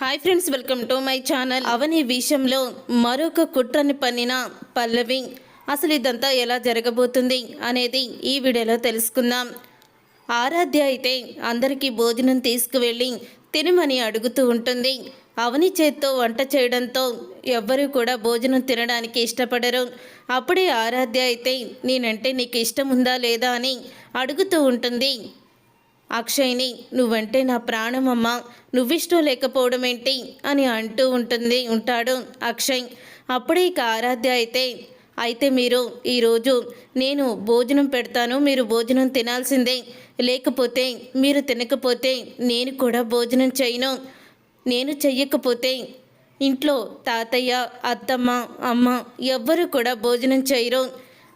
Hi friends welcome to my channel. Avani విషయంలో మరొక కుట్రని పన్నిన పల్లవి అసలు ఇదంతా ఎలా జరగబోతుంది అనేది ఈ వీడియోలో తెలుసుకుందాం. ఆరాధ్య అయితే అందరికీ భోజనం తీసుకువెళ్ళి తినమని అడుగుతూ ఉంటుంది. అవని చేత్తో వంట చేయడంతో ఎవ్వరూ కూడా భోజనం తినడానికి ఇష్టపడరు. అప్పుడే ఆరాధ్య అయితే నేనంటే నీకు ఇష్టం ఉందా లేదా అని అడుగుతూ ఉంటుంది. అక్షయ్ని నువ్వంటే నా ప్రాణమమ్మా నువ్విష్టం లేకపోవడం ఏంటి అని అంటూ ఉంటుంది ఉంటాడు అక్షయ్. అప్పుడే ఇక ఆరాధ్య అయితే అయితే మీరు ఈరోజు నేను భోజనం పెడతాను మీరు భోజనం తినాల్సిందే. లేకపోతే మీరు తినకపోతే నేను కూడా భోజనం చేయను. నేను చెయ్యకపోతే ఇంట్లో తాతయ్య అత్తమ్మ అమ్మ ఎవ్వరూ కూడా భోజనం చేయరు.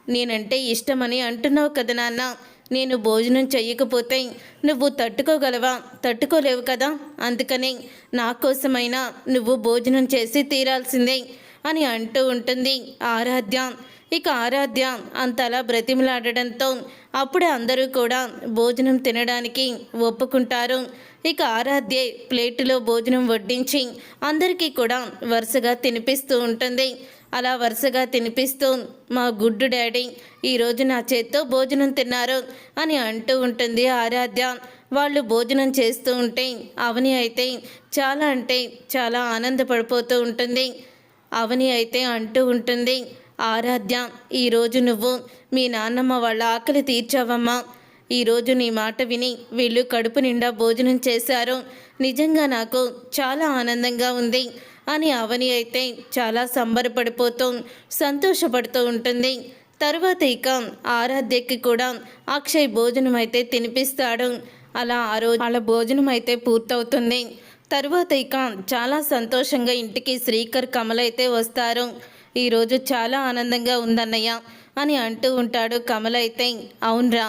నేనంటే ఇష్టమని అంటున్నావు కదా నాన్న. నేను భోజనం చెయ్యకపోతే నువ్వు తట్టుకోగలవా? తట్టుకోలేవు కదా? అందుకని నా కోసమైనా నువ్వు భోజనం చేసి తీరాల్సిందే అని అంటూ ఉంటుంది ఆరాధ్య. ఇక ఆరాధ్య అంతలా బ్రతిమలాడడంతో అప్పుడే అందరూ కూడా భోజనం తినడానికి ఒప్పుకుంటారు. ఇక ఆరాధ్యే ప్లేటులో భోజనం వడ్డించి అందరికీ కూడా వరుసగా తినిపిస్తూ ఉంటుంది. అలా వరుసగా తినిపిస్తూ మా గుడ్డు డాడీ ఈరోజు నా చేత్తో భోజనం తిన్నారు అని అంటూ ఉంటుంది ఆరాధ్య. వాళ్ళు భోజనం చేస్తూ ఉంటే అవని అయితే చాలా అంటే చాలా ఆనందపడిపోతూ ఉంటుంది. అవని అయితే అంటూ ఉంటుంది ఆరాధ్య ఈరోజు నువ్వు మీ నాన్నమ్మ వాళ్ళ ఆకలి తీర్చావమ్మా. ఈరోజు నీ మాట విని వీళ్ళు కడుపు నిండా భోజనం చేశారు. నిజంగా నాకు చాలా ఆనందంగా ఉంది. అని అవని అయితే చాలా సంబరపడిపోతూ సంతోషపడుతూ ఉంటుంది. తర్వాత ఇక ఆరాధ్యకి కూడా అక్షయ్ భోజనం అయితే తినిపిస్తాడు. అలా ఆ రోజు వాళ్ళ భోజనం అయితే పూర్తవుతుంది. తర్వాత ఇక చాలా సంతోషంగా ఇంటికి శ్రీకర్ కమల్ అయితే వస్తారు. ఈరోజు చాలా ఆనందంగా ఉందన్నయ్య అని అంటూ ఉంటాడు కమల్ అయితే. అవునరా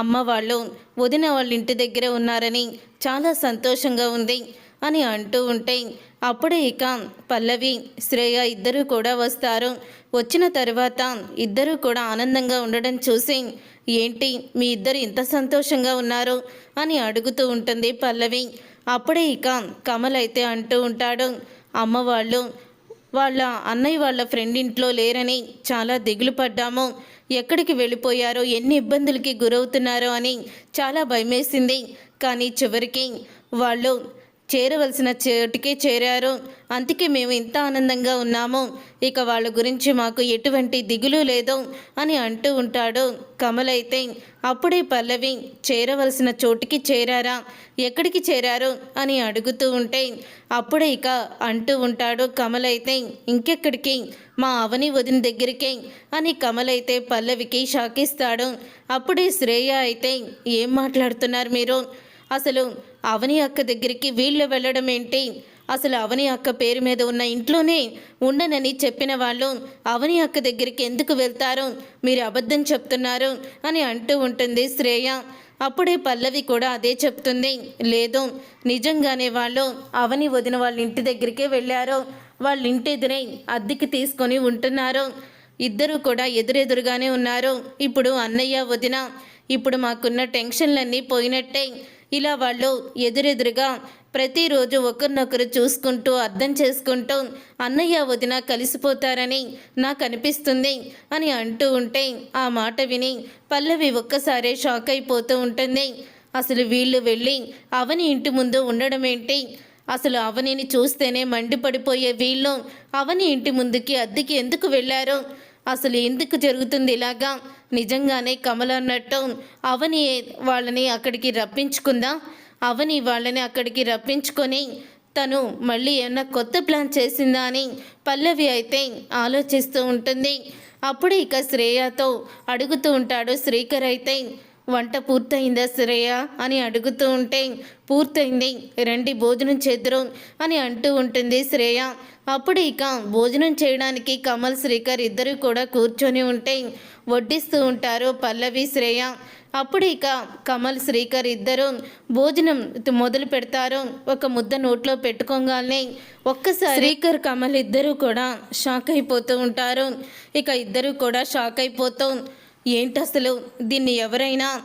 అమ్మ వాళ్ళు వదిన వాళ్ళ ఇంటి దగ్గరే ఉన్నారని చాలా సంతోషంగా ఉంది. అని అంటూ ఉంటే అప్పుడే ఇక పల్లవి శ్రేయ ఇద్దరూ కూడా వస్తారు. వచ్చిన తర్వాత ఇద్దరూ కూడా ఆనందంగా ఉండడం చూసి ఏంటి మీ ఇద్దరు ఇంత సంతోషంగా ఉన్నారు? అని అడుగుతూ ఉంటుంది పల్లవి. అప్పుడే ఇక కమల్ అయితే అంటూ ఉంటాడు అమ్మ వాళ్ళు వాళ్ళ అన్నయ్య వాళ్ళ ఫ్రెండ్ ఇంట్లో లేరని చాలా దిగులు పడ్డాము. ఎక్కడికి వెళ్ళిపోయారో ఎన్ని ఇబ్బందులకి గురవుతున్నారో అని చాలా భయమేసింది. కానీ చివరికి వాళ్ళు చేరవలసిన చోటికే చేరారు. అందుకే మేము ఇంత ఆనందంగా ఉన్నాము. ఇక వాళ్ళ గురించి మాకు ఎటువంటి దిగులు లేదు అని అంటూ ఉంటాడు కమలైతే. అప్పుడే పల్లవి చేరవలసిన చోటికి చేరారా? ఎక్కడికి చేరారు? అని అడుగుతూ ఉంటే అప్పుడే ఇక అంటూ ఉంటాడు కమలైతే. ఇంకెక్కడికి? మా అవని వదిన దగ్గరికి అని కమలైతే పల్లవికి షాకిస్తాడు. అప్పుడే శ్రేయ అయితే ఏం మాట్లాడుతున్నారు మీరు? అసలు అవని అక్క దగ్గరికి వీళ్ళు వెళ్ళడం ఏంటి? అసలు అవని అక్క పేరు మీద ఉన్న ఇంట్లోనే ఉండనని చెప్పిన వాళ్ళు అవని అక్క దగ్గరికి ఎందుకు వెళ్తారు? మీరు అబద్ధం చెప్తున్నారు అని అంటూ ఉంటుంది శ్రేయ. అప్పుడే పల్లవి కూడా అదే చెప్తుంది. లేదు నిజంగానే వాళ్ళు అవని వదిన వాళ్ళ ఇంటి దగ్గరికే వెళ్ళారు. వాళ్ళ ఇంటి ఎదురే అద్దెకి తీసుకొని ఉంటున్నారు. ఇద్దరు కూడా ఎదురెదురుగానే ఉన్నారు. ఇప్పుడు అన్నయ్య వదిన ఇప్పుడు మాకున్న టెన్షన్లన్నీ పోయినట్టే. ఇలా వాళ్ళు ఎదురెదురుగా ప్రతిరోజు ఒకరినొకరు చూసుకుంటూ అర్థం చేసుకుంటూ అన్నయ్య వదిన కలిసిపోతారని నాకు అనిపిస్తుంది అని అంటూ ఉంటే ఆ మాట విని పల్లవి ఒక్కసారే షాక్ అయిపోతూ ఉంటుంది. అసలు వీళ్ళు వెళ్ళి అవని ఇంటి ముందు ఉండడం ఏంటి? అసలు అవనిని చూస్తేనే మండిపడిపోయే వీళ్ళు అవని ఇంటి ముందుకి అద్దెకి ఎందుకు వెళ్ళారు? అసలు ఎందుకు జరుగుతుంది ఇలాగా? నిజంగానే కమల అన్నట్టు అవని వాళ్ళని అక్కడికి రప్పించుకుందా. అవని వాళ్ళని అక్కడికి రప్పించుకొని తను మళ్ళీ ఏమన్నా కొత్త ప్లాన్ చేసిందా అని పల్లవి అయితే ఆలోచిస్తూ ఉంటుంది. అప్పుడు ఇక శ్రేయతో అడుగుతూ ఉంటాడు శ్రీకర్ అయితే వంట పూర్తయిందా శ్రేయ అని అడుగుతూ ఉంటే పూర్తయింది. రండి భోజనం చేద్దరు అని అంటూ ఉంటుంది శ్రేయ అప్పుడు ఇక భోజనం చేయడానికి కమల్ శ్రీకర్ ఇద్దరు కూడా కూర్చొని ఉంటే వడ్డిస్తూ ఉంటారు పల్లవి శ్రేయ అప్పుడు ఇక కమల్ శ్రీకర్ ఇద్దరు భోజనం మొదలు పెడతారు. ఒక ముద్ద నోట్లో పెట్టుకోగానే ఒక్కసారి శ్రీకర్ కమల్ ఇద్దరు కూడా షాక్ అయిపోతూ ఉంటారు. ఇక ఇద్దరు కూడా షాక్ అయిపోతూ ఏంటసలు? దీన్ని ఎవరైనా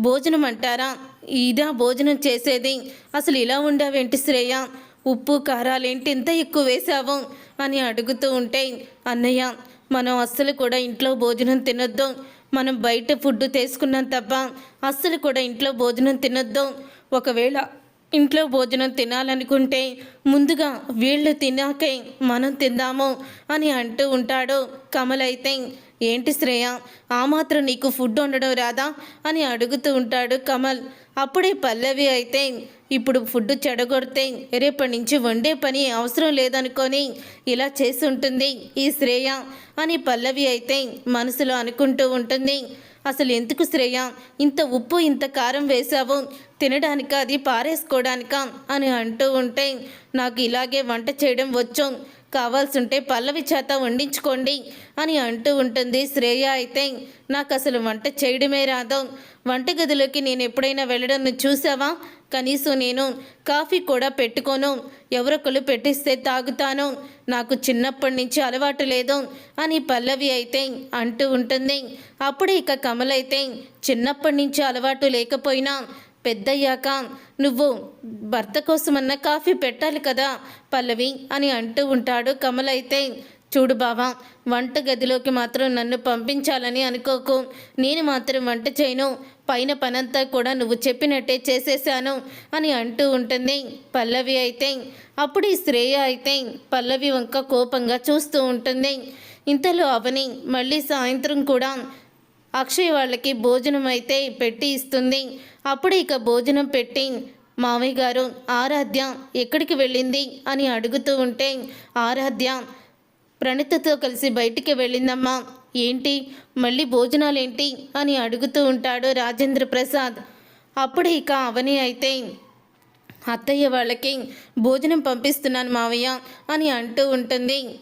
భోజనం అంటారా ఇదా భోజనం చేసేది? అసలు ఇలా ఉండవేంటి శ్రేయ? ఉప్పు కారాలేంటి? ఇంత ఎక్కువ వేసావు అని అడుగుతూ ఉంటే అన్నయ్య మనం అస్సలు కూడా ఇంట్లో భోజనం తినొద్దు. మనం బయట ఫుడ్ తీసుకున్నాం తప్ప అస్సలు కూడా ఇంట్లో భోజనం తినొద్దు. ఒకవేళ ఇంట్లో భోజనం తినాలనుకుంటే ముందుగా వీళ్ళు తినాకే మనం తిందాము అని అంటూ ఉంటాడు కమలైతే ఏంటి శ్రేయ? ఆ మాత్రం నీకు ఫుడ్ వండడం రాదా? అని అడుగుతూ ఉంటాడు కమల్. అప్పుడే పల్లవి అయితే ఇప్పుడు ఫుడ్ చెడగొడితే రేపటి నుంచి వండే పని అవసరం లేదనుకొని ఇలా చేసి ఉంటుంది ఈ శ్రేయ అని పల్లవి అయితే మనసులో అనుకుంటూ ఉంటుంది. అసలు ఎందుకు శ్రేయ? ఇంత ఉప్పు ఇంత కారం వేశావు. తినడానిక? అది పారేసుకోవడానికా అని అంటూ ఉంటే నాకు ఇలాగే వంట చేయడం వచ్చు. కావాల్సుంటే పల్లవి చేత వండించుకోండి అని అంటూ ఉంటుంది. శ్రేయ అయితే నాకు అసలు వంట చేయడమే రాదు. వంటగదిలోకి నేను ఎప్పుడైనా వెళ్ళడం చూసావా కనీసం నేను కాఫీ కూడా పెట్టుకోను. ఎవరొకరు పెట్టిస్తే తాగుతాను. నాకు చిన్నప్పటి నుంచి అలవాటు లేదు అని పల్లవి అయితే అంటూ ఉంటుంది. అప్పుడు ఇక కమలైతే చిన్నప్పటి నుంచి అలవాటు లేకపోయినా పెద్దయ్యాక నువ్వు భర్త కోసమన్న కాఫీ పెట్టాలి కదా పల్లవి అని అంటూ ఉంటాడు కమలైతే. చూడు బావా వంట గదిలోకి మాత్రం నన్ను పంపించాలని అనుకోకు. నేను మాత్రం వంట చేయను. పైన పనంతా కూడా నువ్వు చెప్పినట్టే చేసేసాను అని అంటూ ఉంటుంది పల్లవి అయితే. అప్పుడు ఈ శ్రేయ అయితే పల్లవి వంక కోపంగా చూస్తూ ఉంటుంది. ఇంతలో అవని మళ్ళీ సాయంత్రం కూడా అక్షయ్ వాళ్ళకి భోజనం అయితే పెట్టి ఇస్తుంది. అప్పుడు ఇక భోజనం పెట్టి మావయ్య గారు ఆరాధ్య ఎక్కడికి వెళ్ళింది? అని అడుగుతూ ఉంటే ఆరాధ్య ప్రణితతో కలిసి బయటికి వెళ్ళిందమ్మా. ఏంటి? మళ్ళీ భోజనాలేంటి? అని అడుగుతూ ఉంటాడు రాజేంద్ర ప్రసాద్. అప్పుడు ఇక అవని అయితే అత్తయ్య వాళ్ళకి భోజనం పంపిస్తున్నాను మావయ్య అని అంటూ ఉంటుంది.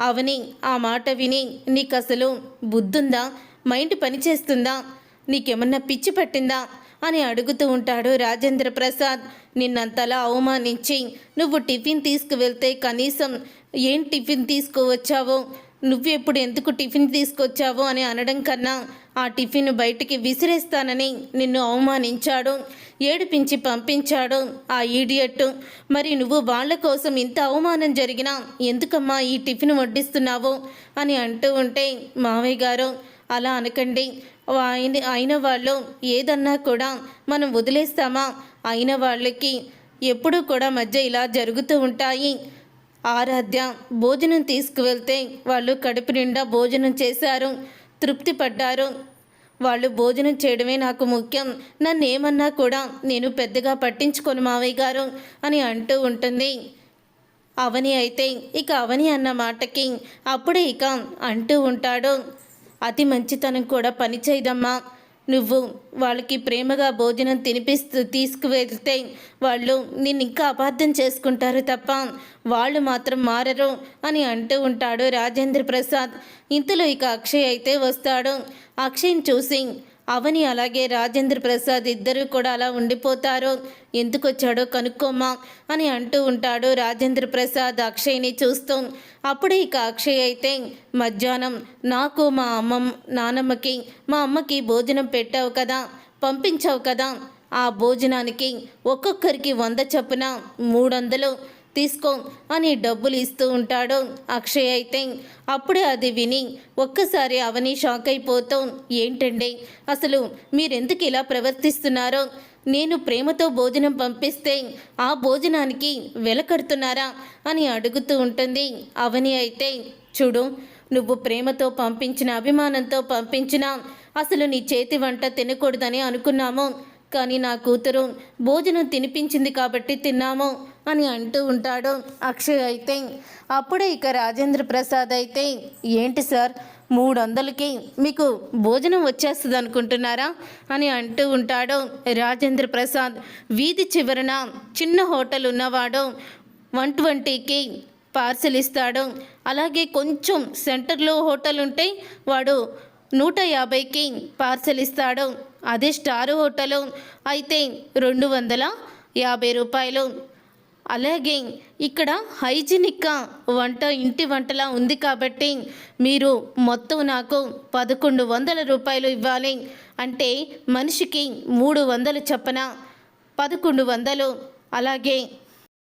అవని ఆ మాట విని నీకు అసలు బుద్ధుందా? మైండ్ పనిచేస్తుందా నీకేమన్నా పిచ్చి పట్టిందా? అని అడుగుతూ ఉంటాడు రాజేంద్ర ప్రసాద్. నిన్నంతలా అవమానించి నువ్వు టిఫిన్ తీసుకువెళ్తే కనీసం ఏం టిఫిన్ తీసుకువచ్చావో? నువ్వెప్పుడు ఎందుకు టిఫిన్ తీసుకొచ్చావో అని అనడం కన్నా ఆ టిఫిన్ బయటికి విసిరేస్తానని నిన్ను అవమానించాడు. ఏడిపించి పంపించాడు ఆ ఈడియట్ మరి నువ్వు వాళ్ళ కోసం ఇంత అవమానం జరిగినా ఎందుకమ్మా ఈ టిఫిన్ వడ్డిస్తున్నావు? అని అంటూ ఉంటే మావయ్య గారు అలా అనకండి. ఆయన అయిన వాళ్ళు ఏదన్నా కూడా మనం వదిలేస్తామా? అయిన వాళ్ళకి ఎప్పుడూ కూడా మధ్య ఇలా జరుగుతూ ఉంటాయి. ఆరాధ్య భోజనం తీసుకువెళ్తే వాళ్ళు కడుపు నిండా భోజనం చేశారు. తృప్తి పడ్డారు. వాళ్ళు భోజనం చేయడమే నాకు ముఖ్యం. నన్ను ఏమన్నా కూడా నేను పెద్దగా పట్టించుకొని మావయ్య గారు అని అంటూ ఉంటుంది. అవని అయితే ఇక అవని అన్న మాటకి అప్పుడే ఇక అంటూ ఉంటాడు. అతి మంచితనం కూడా పని చేయదమ్మా. నువ్వు వాళ్ళకి ప్రేమగా భోజనం తినిపిస్తూ తీసుకువెళ్తే వాళ్ళు నిన్ను ఇంకా అపార్థం చేసుకుంటారు తప్ప వాళ్ళు మాత్రం మారరు అని అంటూ ఉంటాడు రాజేంద్ర ప్రసాద్. ఇంతలో ఇక అక్షయ్ అయితే వస్తాడు. అక్షయ్ని చూసి అవని అలాగే రాజేంద్ర ప్రసాద్ ఇద్దరు కూడా అలా ఉండిపోతారు. ఎందుకు వచ్చాడో కనుక్కోమా అని అంటూ ఉంటాడు రాజేంద్ర ప్రసాద్ అక్షయ్ని చూస్తూ. అప్పుడే ఇక అక్షయ్ అయితే మధ్యాహ్నం నాకు మా అమ్మ నానమ్మకి మా అమ్మకి భోజనం పెట్టావు కదా పంపించావు కదా. ఆ భోజనానికి ఒక్కొక్కరికి వంద చొప్పున మూడు వందలు తీసుకో అని డబ్బులు ఇస్తూ ఉంటాడు. అక్షయ్ అయితే అప్పుడే అది విని ఒక్కసారి అవని షాక్ అయిపోతాం ఏంటండి? అసలు మీరెందుకు ఇలా ప్రవర్తిస్తున్నారో? నేను ప్రేమతో భోజనం పంపిస్తే ఆ భోజనానికి వెలకడుతున్నారా అని అడుగుతూ ఉంటుంది అవని అయితే. చూడు నువ్వు ప్రేమతో పంపించిన అభిమానంతో పంపించిన అసలు నీ చేతి వంట తినకూడదని అనుకున్నాము. కానీ నా కూతురు భోజనం తినిపించింది కాబట్టి తిన్నాము. అని అంటూ ఉంటాడు అక్షయ్ అయితే. అప్పుడే ఇక రాజేంద్ర ప్రసాద్ అయితే ఏంటి సార్ మూడు వందలకి మీకు భోజనం వచ్చేస్తుంది అనుకుంటున్నారా అని అంటూ ఉంటాడు రాజేంద్ర ప్రసాద్. వీధి చివరన చిన్న హోటల్ ఉన్నవాడు వన్ ట్వంటీకి పార్సల్ ఇస్తాడు. అలాగే కొంచెం సెంటర్లో హోటల్ ఉంటే వాడు నూట యాభైకి పార్సల్ ఇస్తాడు. అదే స్టార్ హోటల్ అయితే రెండు వందల యాభై రూపాయలు. అలాగే ఇక్కడ హైజీనిక్గా వంట ఇంటి వంటలా ఉంది కాబట్టి మీరు మొత్తం నాకు పదకొండు వందల రూపాయలు ఇవ్వాలి. అంటే మనిషికి మూడు వందలు చొప్పున పదకొండు వందలు. అలాగే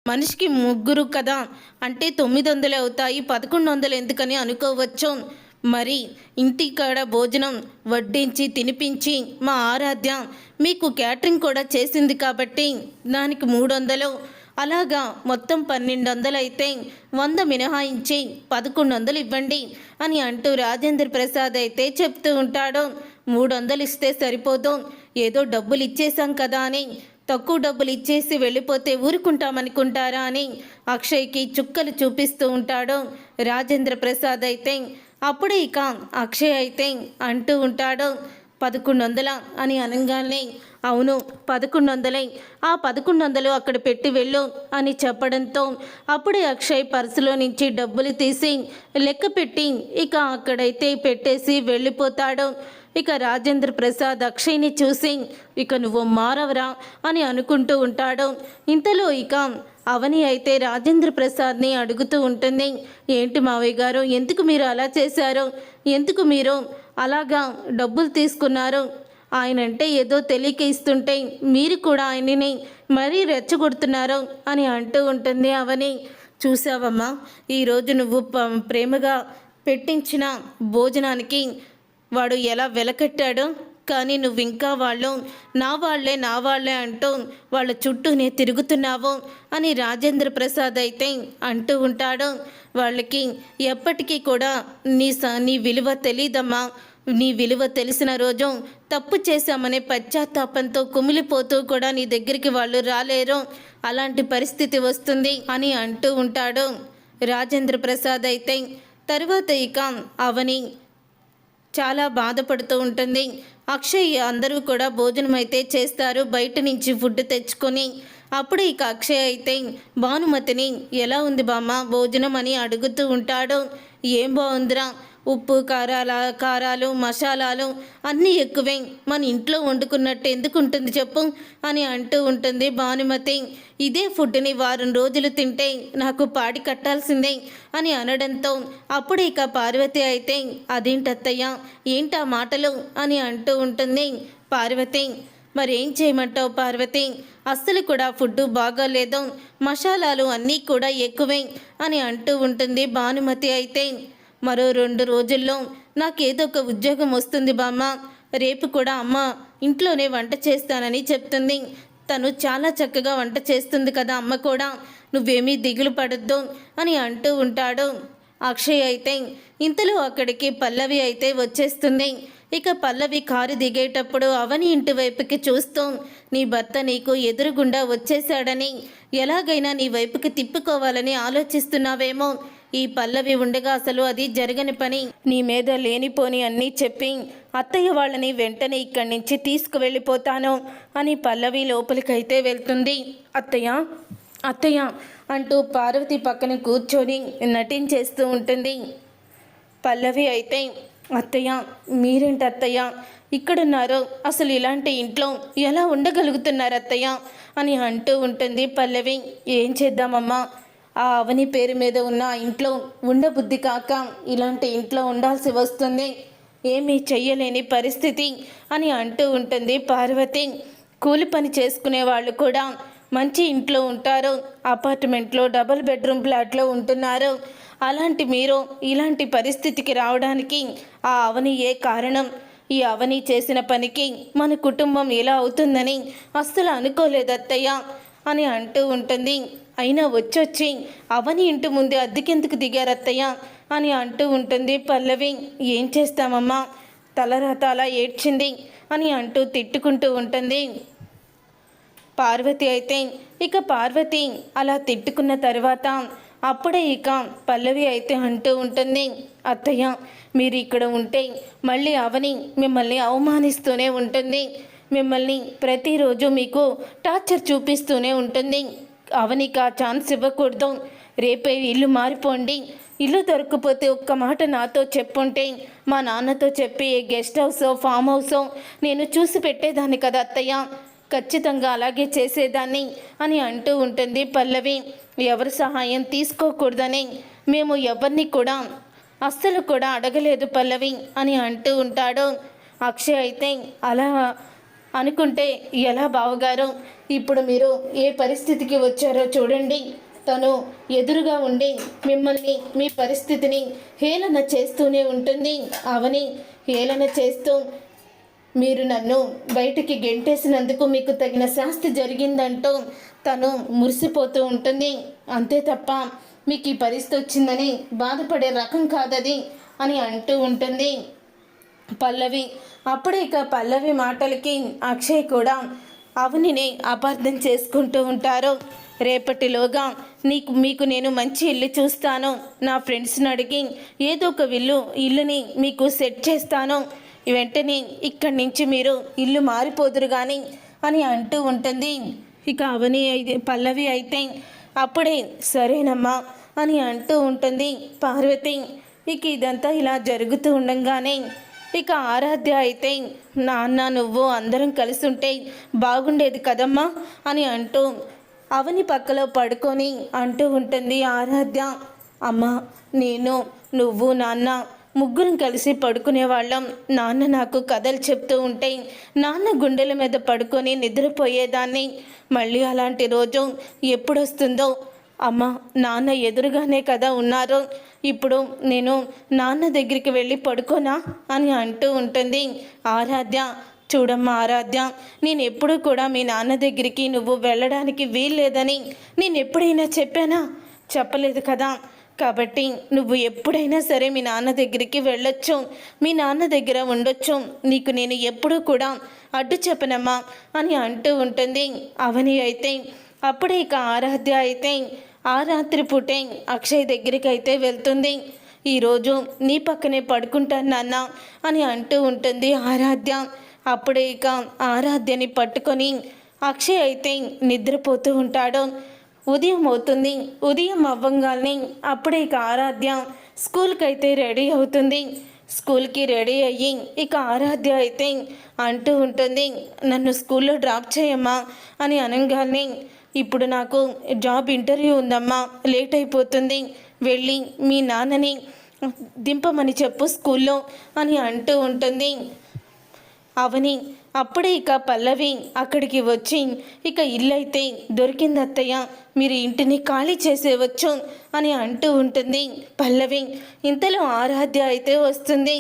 మనిషికి ముగ్గురు కదా అంటే తొమ్మిది వందలు అవుతాయి. పదకొండు వందలు ఎందుకని అనుకోవచ్చు. మరి ఇంటికాడ భోజనం వడ్డించి తినిపించి మా ఆరాధ్య మీకు క్యాటరింగ్ కూడా చేసింది కాబట్టి దానికి మూడు వందలు. అలాగా మొత్తం పన్నెండు వందలు అయితే వంద మినహాయించి పదకొండు వందలు ఇవ్వండి అని అంటూ రాజేంద్ర ప్రసాద్ అయితే చెప్తూ ఉంటాడు. మూడు వందలు ఇస్తే సరిపోదు. ఏదో డబ్బులు ఇచ్చేసాం కదా అని తక్కువ డబ్బులు ఇచ్చేసి వెళ్ళిపోతే ఊరుకుంటామనుకుంటారా అని అక్షయ్కి చుక్కలు చూపిస్తూ ఉంటాడు. రాజేంద్ర ప్రసాద్ అయితే అప్పుడే ఇక అక్షయ్ అయితే అంటూ ఉంటాడు. పదకొండు వందల అని అనగానే అవును పదకొండు వందలే ఆ పదకొండు వందలు అక్కడ పెట్టి వెళ్ళు అని చెప్పడంతో అప్పుడే అక్షయ్ పర్సులో నుంచి డబ్బులు తీసి లెక్క పెట్టి ఇక అక్కడైతే పెట్టేసి వెళ్ళిపోతాడు. ఇక రాజేంద్ర ప్రసాద్ అక్షయ్ని చూసి ఇక నువ్వు మారవరా అని అనుకుంటూ ఉంటాడు. ఇంతలో ఇక అవని అయితే రాజేంద్ర ప్రసాద్ని అడుగుతూ ఉంటుంది. ఏంటి మావయ్య గారు ఎందుకు మీరు అలా చేశారు? ఎందుకు మీరు అలాగా డబ్బులు తీసుకున్నారు? ఆయన అంటే ఏదో తెలియక ఇస్తుంటే మీరు కూడా ఆయనని మరీ రెచ్చగొడుతున్నారు అని అంటూ ఉంటుంది అవని. చూసావమ్మా ఈరోజు నువ్వు ప్రేమగా పెట్టించిన భోజనానికి వాడు ఎలా వెలకట్టాడో? కానీ నువ్వు ఇంకా వాళ్ళు నా వాళ్ళే నా వాళ్ళే అంటూ వాళ్ళ చుట్టూనే తిరుగుతున్నావు అని రాజేంద్ర ప్రసాద్ అయితే అంటూ ఉంటాడు. వాళ్ళకి ఎప్పటికీ కూడా నీ స నీ విలువ తెలీదమ్మా. నీ విలువ తెలిసిన రోజు తప్పు చేశామనే పశ్చాత్తాపంతో కుమిలిపోతూ కూడా నీ దగ్గరికి వాళ్ళు రాలేరు. అలాంటి పరిస్థితి వస్తుంది అని అంటూ ఉంటాడు రాజేంద్ర ప్రసాద్ అయితే. తర్వాత ఇక అవని చాలా బాధపడుతూ ఉంటుంది. అక్షయ్ అందరూ కూడా భోజనం అయితే చేస్తారు. బయట నుంచి ఫుడ్ తెచ్చుకొని అప్పుడు ఇక అక్షయ్ అయితే భానుమతిని ఎలా ఉంది బామ్మ? భోజనం అని అడుగుతూ ఉంటాడు. ఏం బాగుందిరా ఉప్పు కారాల కారాలు మసాలాలు అన్నీ ఎక్కువే. మన ఇంట్లో వండుకున్నట్టు ఎందుకు ఉంటుంది చెప్పు అని అంటూ ఉంటుంది భానుమతి. ఇదే ఫుడ్ని వారం రోజులు తింటే నాకు పాడి కట్టాల్సిందే అని అనడంతో అప్పుడు ఇక పార్వతి అయితే అదేంటత్తయ్య ఏంటా మాటలు? అని అంటూ ఉంటుంది పార్వతి. మరేం చేయమంటావు పార్వతి? అస్సలు కూడా ఫుడ్ బాగాలేదు. మసాలాలు అన్నీ కూడా ఎక్కువే అని అంటూ ఉంటుంది భానుమతి అయితే. మరో రెండు రోజుల్లో నాకేదో ఒక ఉద్యోగం వస్తుంది బామ్మ. రేపు కూడా అమ్మ ఇంట్లోనే వంట చేస్తానని చెప్తుంది. తను చాలా చక్కగా వంట చేస్తుంది కదా అమ్మ కూడా. నువ్వేమీ దిగులు పడద్దు అని అంటూ ఉంటాడు. అక్షయ్ అయితే ఇంతలో అక్కడికి పల్లవి అయితే వచ్చేస్తుంది. ఇక పల్లవి కారు దిగేటప్పుడు అవని ఇంటి వైపుకి చూస్తూ నీ భర్త నీకు ఎదురుగుండా వచ్చేశాడని. ఎలాగైనా నీ వైపుకి తిప్పుకోవాలని ఆలోచిస్తున్నావేమో. ఈ పల్లవి ఉండగా అసలు అది జరగని పని. నీ మీద లేనిపోని అన్నీ చెప్పి అత్తయ్య వాళ్ళని వెంటనే ఇక్కడి నుంచి తీసుకువెళ్ళిపోతాను అని పల్లవి లోపలికైతే వెళ్తుంది. అత్తయ్య అత్తయ్య అంటూ పార్వతి పక్కన కూర్చొని నటించేస్తూ ఉంటుంది. పల్లవి అయితే అత్తయ్య మీరేంటి అత్తయ్య? ఇక్కడున్నారు. అసలు ఇలాంటి ఇంట్లో ఎలా ఉండగలుగుతున్నారు అత్తయ్య? అని అంటూ ఉంటుంది పల్లవి. ఏం చేద్దామమ్మా? ఆ అవని పేరు మీద ఉన్న ఇంట్లో ఉండబుద్ధి కాక ఇలాంటి ఇంట్లో ఉండాల్సి వస్తుంది. ఏమీ చెయ్యలేని పరిస్థితి అని అంటూ ఉంటుంది పార్వతి. కూలి పని చేసుకునే వాళ్ళు కూడా మంచి ఇంట్లో ఉంటారు. అపార్ట్మెంట్లో డబుల్ బెడ్రూమ్ ఫ్లాట్లో ఉంటున్నారు. అలాంటి మీరు ఇలాంటి పరిస్థితికి రావడానికి ఆ అవని ఏ కారణం? ఈ అవని చేసిన పనికి మన కుటుంబం ఎలా అవుతుందని అస్సలు అనుకోలేదు అత్తయ్య అని అంటూ ఉంటుంది. అయినా వచ్చొచ్చి అవని ఇంటి ముందే అద్దెకెందుకు దిగారు అత్తయ్య అని అంటూ ఉంటుంది పల్లవి. ఏం చేస్తామమ్మా? తలరాత అలా ఏడ్చింది అని అంటూ తిట్టుకుంటూ ఉంటుంది. పార్వతి అయితే ఇక పార్వతి అలా తిట్టుకున్న తర్వాత అప్పుడే ఇక పల్లవి అయితే అంటూ ఉంటుంది అత్తయ్య మీరు ఇక్కడ ఉంటే మళ్ళీ అవని మిమ్మల్ని అవమానిస్తూనే ఉంటుంది. మిమ్మల్ని ప్రతిరోజు మీకు టార్చర్ చూపిస్తూనే ఉంటుంది. అవనికి ఆ ఛాన్స్ ఇవ్వకూడదు. రేపే ఇల్లు మారిపోండి. ఇల్లు దొరకపోతే ఒక్క మాట నాతో చెప్పుంటే మా నాన్నతో చెప్పి గెస్ట్ హౌసో ఫామ్ హౌసో నేను చూసి పెట్టేదాన్ని కదా అత్తయ్య. ఖచ్చితంగా అలాగే చేసేదాన్ని అని అంటూ ఉంటుంది పల్లవి. ఎవరి సహాయం తీసుకోకూడదని మేము ఎవరిని కూడా అస్సలు కూడా అడగలేదు పల్లవి అని అంటూ ఉంటాడు. అక్షయ్ అయితే అలా అనుకుంటే ఎలా బావగారు? ఇప్పుడు మీరు ఏ పరిస్థితికి వచ్చారో చూడండి. తను ఎదురుగా ఉండి మిమ్మల్ని మీ పరిస్థితిని హేళన చేస్తూనే ఉంటుంది. అవని హేళన చేస్తూ మీరు నన్ను బయటికి గెంటేసినందుకు మీకు తగిన శాస్తి జరిగిందంటూ తను మురిసిపోతూ ఉంటుంది. అంతే తప్ప మీకు ఈ పరిస్థితి వచ్చిందని బాధపడే రకం కాదది అని అంటూ ఉంటుంది. పల్లవి. అప్పుడే ఇక పల్లవి మాటలకి అక్షయ్ కూడా అవనిని అపార్థం చేసుకుంటూ ఉంటారు. రేపటిలోగా నీకు మీకు నేను మంచి ఇల్లు చూస్తాను. నా ఫ్రెండ్స్ని అడిగి ఏదో ఒక విల్లు ఇల్లుని మీకు సెట్ చేస్తాను. వెంటనే ఇక్కడి నుంచి మీరు ఇల్లు మారిపోదురు కానీ అని అంటూ ఉంటుంది. ఇక అవని అయితే పల్లవి అయితే అప్పుడే సరేనమ్మా అని అంటూ ఉంటుంది. పార్వతి ఇక ఇదంతా ఇలా జరుగుతూ ఉండంగానే ఇక ఆరాధ్య అయితే నాన్న నువ్వు అందరం కలిసి ఉంటే బాగుండేది కదమ్మా అని అంటూ అవని పక్కలో పడుకొని అంటూ ఉంటుంది ఆరాధ్య. అమ్మ నేను నువ్వు నాన్న ముగ్గురం కలిసి పడుకునే వాళ్ళం నాన్న నాకు కథలు చెప్తూ ఉంటే నాన్న గుండెల మీద పడుకొని నిద్రపోయేదాన్ని. మళ్ళీ అలాంటి రోజు ఎప్పుడొస్తుందో? అమ్మ నాన్న ఎదురుగానే కదా ఉన్నారు. ఇప్పుడు నేను నాన్న దగ్గరికి వెళ్ళి పడుకోనా అని అంటూ ఉంటుంది. ఆరాధ్య చూడమ్మా ఆరాధ్య నేను ఎప్పుడూ కూడా మీ నాన్న దగ్గరికి నువ్వు వెళ్ళడానికి వీల్లేదని నేను ఎప్పుడైనా చెప్పానా? చెప్పలేదు కదా. కాబట్టి నువ్వు ఎప్పుడైనా సరే మీ నాన్న దగ్గరికి వెళ్ళొచ్చు. మీ నాన్న దగ్గర ఉండొచ్చు. నీకు నేను ఎప్పుడూ కూడా అడ్డు చెప్పనమ్మా అని అంటూ ఉంటుంది. అవని అయితే అప్పుడే ఇక ఆరాధ్య అయితే ఆ రాత్రి పూటే అక్షయ్ దగ్గరికి అయితే వెళ్తుంది. ఈరోజు నీ పక్కనే పడుకుంటాను నాన్న అని అంటూ ఉంటుంది ఆరాధ్య. అప్పుడే ఇక ఆరాధ్యని పట్టుకొని అక్షయ్ అయితే నిద్రపోతూ ఉంటాడు. ఉదయం అవుతుంది. ఉదయం అవ్వంగానే అప్పుడే ఇక ఆరాధ్య స్కూల్కి అయితే రెడీ అవుతుంది. స్కూల్కి రెడీ అయ్యి ఇక ఆరాధ్య అయితే అంటూ ఉంటుంది నన్ను స్కూల్లో డ్రాప్ చేయమ్మా అని అనగానే ఇప్పుడు నాకు జాబ్ ఇంటర్వ్యూ ఉందమ్మా లేట్ అయిపోతుంది వెళ్ళి మీ నాన్నని దింపమని చెప్పు స్కూల్లో అని అంటూ ఉంటుంది. అవని అప్పుడే ఇక పల్లవి అక్కడికి వచ్చి ఇక ఇల్లు అయితే దొరికింది అత్తయ్య మీరు ఇంటిని ఖాళీ చేసేవచ్చు అని అంటూ ఉంటుంది. పల్లవి ఇంతలో ఆరాధ్య అయితే వస్తుంది.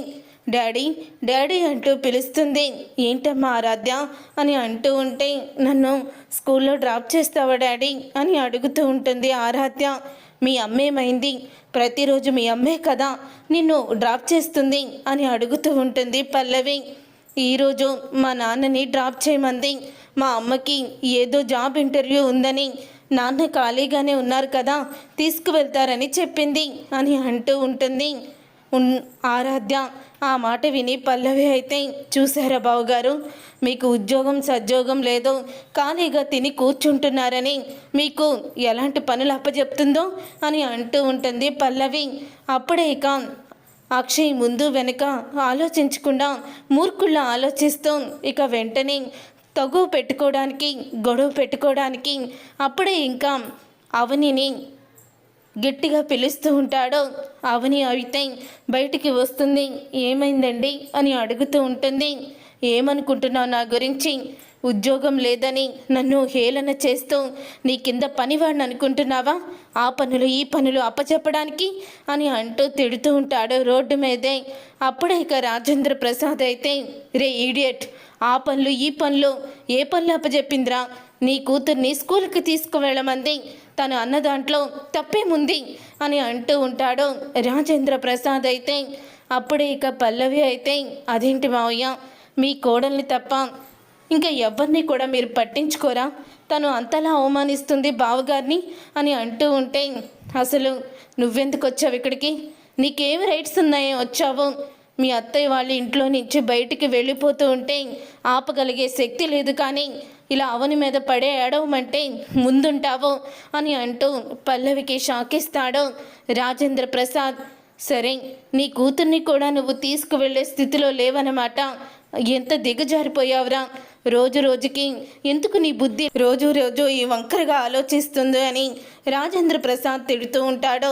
డాడీ డాడీ అంటూ పిలుస్తుంది. ఏంటమ్మా ఆరాధ్య? అని అంటూ ఉంటే నన్ను స్కూల్లో డ్రాప్ చేస్తావా డాడీ? అని అడుగుతూ ఉంటుంది ఆరాధ్య. మీ అమ్మేమైంది ప్రతిరోజు మీ అమ్మే కదా నిన్ను డ్రాప్ చేస్తుంది అని అడుగుతూ ఉంటుంది పల్లవి. ఈరోజు మా నాన్నని డ్రాప్ చేయమంది. మా అమ్మకి ఏదో జాబ్ ఇంటర్వ్యూ ఉందని నాన్న ఖాళీగానే ఉన్నారు కదా తీసుకువెళ్తారని చెప్పింది అని అంటూ ఉంటుంది. ఉన్ ఆరాధ్య ఆ మాట విని పల్లవి అయితే చూసారా బావుగారు మీకు ఉద్యోగం సద్యోగం లేదు. ఖాళీగా తిని కూర్చుంటున్నారని మీకు ఎలాంటి పనులు అప్పచెప్తుందో అని అంటూ ఉంటుంది పల్లవి. అప్పుడే ఇక అక్షయ్ ముందు వెనక ఆలోచించకుండా మూర్ఖుళ్ళ ఆలోచిస్తూ ఇక వెంటనే తగు పెట్టుకోవడానికి గొడవ పెట్టుకోవడానికి అప్పుడే ఇంకా అవనిని గట్టిగా పిలుస్తూ ఉంటాడో? అవని అయితే బయటికి వస్తుంది. ఏమైందండి? అని అడుగుతూ ఉంటుంది. ఏమనుకుంటున్నావు నా గురించి? ఉద్యోగం లేదని నన్ను హేళన చేస్తూ నీ కింద పనివాడిని అనుకుంటున్నావా? ఆ పనులు ఈ పనులు అప్పచెప్పడానికి? అని అంటూ తిడుతూ ఉంటాడు రోడ్డు మీదే. అప్పుడే ఇక రాజేంద్ర ప్రసాద్ అయితే రే ఈడియట్ ఆ పనులు ఈ పనులు ఏ పనులు అప్పచెప్పిందిరా? నీ కూతుర్ని స్కూల్కి తీసుకువెళ్ళమంది. తను అన్న దాంట్లో తప్పేముంది అని అంటూ ఉంటాడు. రాజేంద్ర ప్రసాద్ అయితే అప్పుడే ఇక పల్లవి అయితే అదేంటి మావయ్య మీ కోడల్ని తప్ప ఇంకా ఎవరిని కూడా మీరు పట్టించుకోరా? తను అంతలా అవమానిస్తుంది బావగారిని అని అంటూ ఉంటే అసలు నువ్వెందుకు వచ్చావు ఇక్కడికి? నీకేమి రైట్స్ ఉన్నాయో వచ్చావు? మీ అత్తయ్య వాళ్ళ ఇంట్లో నుంచి బయటికి వెళ్ళిపోతూ ఉంటే ఆపగలిగే శక్తి లేదు కానీ ఇలా అవని మీద పడే ఏడవమంటే ముందుంటావు అని అంటూ పల్లవికి షాకిస్తాడు రాజేంద్ర ప్రసాద్. సరే నీ కూతుర్ని కూడా నువ్వు తీసుకువెళ్ళే స్థితిలో లేవన్నమాట ఎంత దిగజారిపోయావురా? రోజు రోజుకి ఎందుకు నీ బుద్ధి రోజు రోజు ఈ వంకరగా ఆలోచిస్తుందో అని రాజేంద్ర ప్రసాద్ తిడుతూ ఉంటాడు.